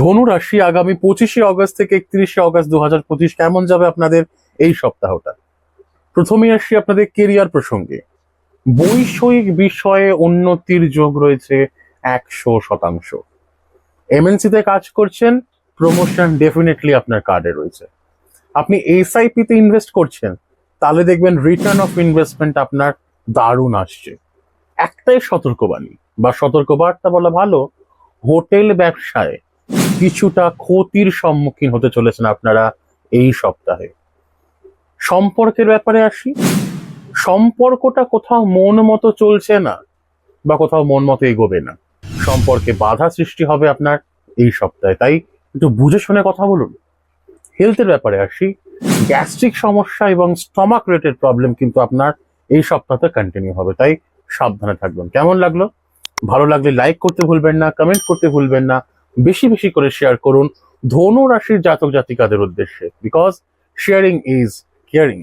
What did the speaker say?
ধনু রাশি আগামী পঁচিশে অগস্ট থেকে একত্রিশে অগস্ট দু পঁচিশ কেমন যাবে আপনাদের এই সপ্তাহটা? প্রথমে আসি আপনাদের কেরিয়ার প্রসঙ্গে। বৈষয়িক বিষয়ে উন্নতির যোগ রয়েছে একশো শতাংশ। এমএনসিতে কাজ করছেন প্রমোশন ডেফিনেটলি আপনার কার্ডে রয়েছে। আপনি এসআইপি তে ইনভেস্ট করছেন, তাহলে দেখবেন রিটার্ন অফ ইনভেস্টমেন্ট আপনার দারুণ আসছে। একটাই সতর্কবাণী, বা সতর্কবার্তা বলা ভালো, হোটেল ব্যবসায় কিছুটা ক্ষতির সম্মুখীন হতে চলেছেন আপনারা এই সপ্তাহে। সম্পর্কের ব্যাপারে আসি। সম্পর্কটা কোথাও মন মতো চলছে না বা কোথাও মন মতো এগোবে না। সম্পর্কে বাধা সৃষ্টি হবে আপনার এই সপ্তাহে। তাই একটু বুঝে শুনে কথা বলুন। হেলথের ব্যাপারে আসি। গ্যাস্ট্রিক সমস্যা এবং স্টমাক রেটের প্রবলেম কিন্তু আপনার এই সপ্তাহতে কন্টিনিউ হবে। তাই সাবধানে থাকবেন। কেমন লাগল? ভালো লাগলে লাইক করতে ভুলবেন না কমেন্ট করতে ভুলবেন না। বেশি বেশি করে শেয়ার করুন ধনু রাশির জাতক জাতিকাদের উদ্দেশ্যে বিকজ শেয়ারিং ইজ কেয়ারিং